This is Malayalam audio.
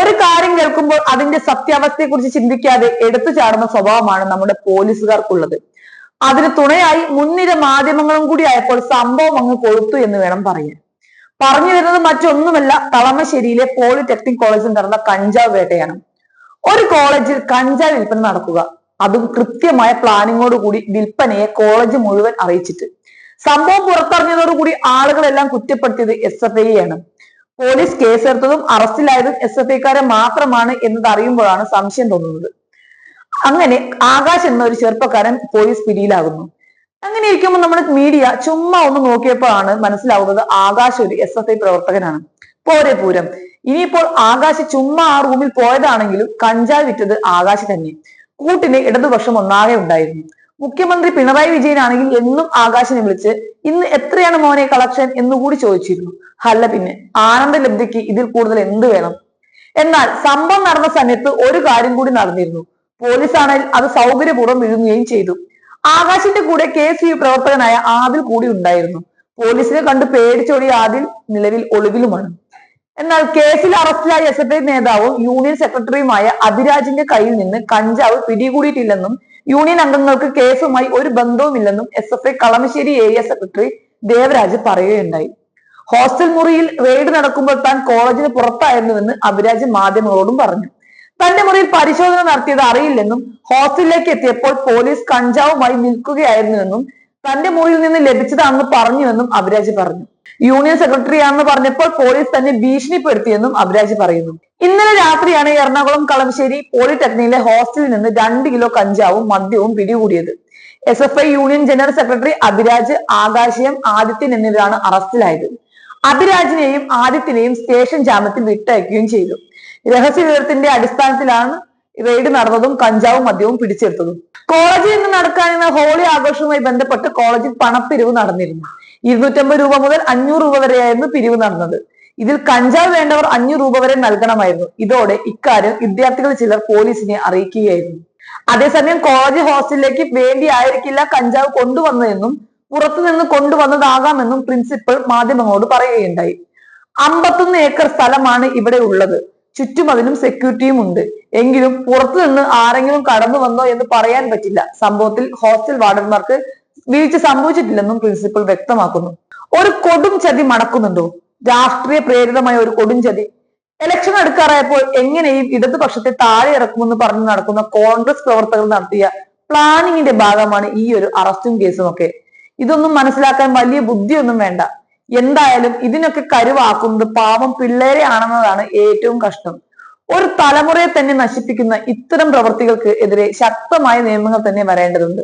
ഒരു കാര്യം കേൾക്കുമ്പോൾ അതിന്റെ സത്യാവസ്ഥയെ കുറിച്ച് ചിന്തിക്കാതെ എടുത്തു ചാടുന്ന സ്വഭാവമാണ് നമ്മുടെ പോലീസുകാർക്കുള്ളത്. അതിന് തുണയായി മുൻനിര മാധ്യമങ്ങളും കൂടി ആയപ്പോൾ സംഭവം അങ്ങ് കൊളുത്തു എന്ന് വേണം പറയാൻ. പറഞ്ഞു വരുന്നത് മറ്റൊന്നുമല്ല തളമശ്ശേരിയിലെ പോളിടെക്നിക് കോളേജിൽ നടന്ന കഞ്ചാവ് വേട്ടയാണ്. ഒരു കോളേജിൽ കഞ്ചാവ് വിൽപ്പന നടക്കുക. അതും കൃത്യമായ പ്ലാനിങ്ങോട് കൂടി വിൽപ്പനയെ കോളേജ് മുഴുവൻ അറിയിച്ചിട്ട്. സംഭവം പുറത്തറിഞ്ഞതോടുകൂടി ആളുകളെല്ലാം കുറ്റപ്പെടുത്തിയത് എസ് എഫ് ഐയാണ് പോലീസ് കേസെടുത്തതും അറസ്റ്റിലായതും എസ് എഫ് ഐക്കാരെ മാത്രമാണ് എന്നത് അറിയുമ്പോഴാണ് സംശയം തോന്നുന്നത്. അങ്ങനെ ആകാശ് എന്ന ഒരു ചെറുപ്പക്കാരൻ പോലീസ് പിടിയിലാകുന്നു. അങ്ങനെ ഇരിക്കുമ്പോൾ നമ്മൾ മീഡിയ ചുമ്മാ ഒന്ന് നോക്കിയപ്പോഴാണ് മനസ്സിലാവുന്നത് ആകാശ് ഒരു എസ് എഫ് ഐ പ്രവർത്തകനാണ്. പോരെ പൂരം. ഇനിയിപ്പോൾ ആകാശ് ചുമ്മാ ആ റൂമിൽ പോയതാണെങ്കിലും കഞ്ചാവ് വിറ്റത് ആകാശ് തന്നെ. കൂട്ടിന് ഇടതുപക്ഷം ഒന്നാകെ ഉണ്ടായിരുന്നു. മുഖ്യമന്ത്രി പിണറായി വിജയനാണെങ്കിൽ എന്നും ആകാശിനെ വിളിച്ച് ഇന്ന് എത്രയാണ് മോനെ കളക്ഷൻ എന്നുകൂടി ചോദിച്ചിരുന്നു. അല്ല പിന്നെ ആനന്ദ ലബ്ധിക്ക് ഇതിൽ കൂടുതൽ എന്ത് വേണം? എന്നാൽ സംഭവം നടന്ന സമയത്ത് ഒരു കാര്യം കൂടി നടന്നിരുന്നു. പോലീസ് ആണെങ്കിൽ അത് സൗകര്യപൂർവം വിഴുങ്ങുകയും ചെയ്തു. ആകാശിന്റെ കൂടെ കെ എസ് യു പ്രവർത്തകനായ ആദിൽ കൂടി ഉണ്ടായിരുന്നു. പോലീസിനെ കണ്ട് പേടിച്ചോടിയ ആദിൽ നിലവിൽ ഒളിവിലുമാണ്. എന്നാൽ കേസിൽ അറസ്റ്റിലായ എസ് എഫ് ഐ നേതാവും യൂണിയൻ സെക്രട്ടറിയുമായ അഭിരാജിന്റെ കയ്യിൽ നിന്ന് കഞ്ചാവ് പിടികൂടിയിട്ടില്ലെന്നും യൂണിയൻ അംഗങ്ങൾക്ക് കേസുമായി ഒരു ബന്ധവുമില്ലെന്നും S F I Kalamassery area secretary Devaraj പറയുകയുണ്ടായി. ഹോസ്റ്റൽ മുറിയിൽ റെയ്ഡ് നടക്കുമ്പോൾ താൻ കോളേജിന് പുറത്തായിരുന്നുവെന്ന് അഭിരാജ് മാധ്യമങ്ങളോടും പറഞ്ഞു. തന്റെ മുറിയിൽ പരിശോധന നടത്തിയത് അറിയില്ലെന്നും ഹോസ്റ്റലിലേക്ക് എത്തിയപ്പോൾ പോലീസ് കഞ്ചാവുമായി നിൽക്കുകയായിരുന്നുവെന്നും തന്റെ മുറിയിൽ നിന്ന് ലഭിച്ചതാണെന്ന് പറഞ്ഞുവെന്നും അഭിരാജ് പറഞ്ഞു. യൂണിയൻ സെക്രട്ടറിയാണെന്ന് പറഞ്ഞപ്പോൾ പോലീസ് തന്നെ ഭീഷണിപ്പെടുത്തിയെന്നും അഭിരാജ് പറയുന്നു. ഇന്നലെ രാത്രിയാണ് എറണാകുളം കളമശ്ശേരി പോളിടെക്നിക്കിലെ ഹോസ്റ്റലിൽ നിന്ന് രണ്ട് കിലോ കഞ്ചാവും മദ്യവും പിടികൂടിയത്. S F I union general secretary Abhiraj ആകാശയം Adithyan എന്നിവരാണ് അറസ്റ്റിലായത്. അഭിരാജിനെയും ആദിത്യനെയും സ്റ്റേഷൻ ജാമ്യത്തിൽ വിട്ടയക്കുകയും ചെയ്തു. രഹസ്യ വിവരത്തിന്റെ അടിസ്ഥാനത്തിലാണ് റെയ്ഡ് നടന്നതും കഞ്ചാവും മദ്യവും പിടിച്ചെടുത്തതും. കോളേജിൽ നിന്ന് നടക്കാനിരുന്ന ഹോളി ആഘോഷവുമായി ബന്ധപ്പെട്ട് കോളേജിൽ പണപ്പിരിവ് നടന്നിരുന്നു. ഇരുന്നൂറ്റമ്പത് രൂപ മുതൽ അഞ്ഞൂറ് രൂപ വരെയായിരുന്നു പിരിവ് നടന്നത്. ഇതിൽ കഞ്ചാവ് വേണ്ടവർ അഞ്ഞൂറ് രൂപ വരെ നൽകണമായിരുന്നു. ഇതോടെ ഇക്കാര്യം വിദ്യാർത്ഥികൾ ചിലർ പോലീസിനെ അറിയിക്കുകയായിരുന്നു. അതേസമയം കോളേജ് ഹോസ്റ്റലിലേക്ക് വേണ്ടിയായിരിക്കില്ല കഞ്ചാവ് കൊണ്ടുവന്നതെന്നും പുറത്തുനിന്ന് കൊണ്ടുവന്നതാകാമെന്നും പ്രിൻസിപ്പൽ മാധ്യമങ്ങളോട് പറയുകയുണ്ടായി. അമ്പത്തൊന്ന് ഏക്കർ സ്ഥലമാണ് ഇവിടെ ഉള്ളത്. ചുറ്റുമതിലും സെക്യൂരിറ്റിയും ഉണ്ട്. എങ്കിലും പുറത്തുനിന്ന് ആരെങ്കിലും കടന്നു വന്നോ എന്ന് പറയാൻ പറ്റില്ല. സംഭവത്തിൽ ഹോസ്റ്റൽ വാർഡന്മാർക്ക് വീഴ്ച സംഭവിച്ചിട്ടില്ലെന്നും പ്രിൻസിപ്പൽ വ്യക്തമാക്കുന്നു. ഒരു കൊടും ചതി മണക്കുന്നുണ്ടോ രാഷ്ട്രീയ പ്രേരിതമായ ഒരു കൊടുംചതി ഇലക്ഷൻ അടുക്കാറായപ്പോൾ എങ്ങനെയും ഇടതുപക്ഷത്തെ താഴെ ഇറക്കുമെന്ന് പറഞ്ഞു നടക്കുന്ന കോൺഗ്രസ് പ്രവർത്തകർ നടത്തിയ പ്ലാനിങ്ങിന്റെ ഭാഗമാണ് ഈ ഒരു അറസ്റ്റും കേസും ഒക്കെ ഇതൊന്നും മനസ്സിലാക്കാൻ വലിയ ബുദ്ധിയൊന്നും വേണ്ട. എന്തായാലും ഇതിനൊക്കെ കരുവാക്കുന്നത് പാവം പിള്ളേരെ ആണെന്നതാണ് ഏറ്റവും കഷ്ടം. ഒരു തലമുറയെ തന്നെ നശിപ്പിക്കുന്ന ഇത്തരം പ്രവർത്തികൾക്ക് എതിരെ ശക്തമായ നിയമങ്ങൾ തന്നെ വരേണ്ടതുണ്ട്.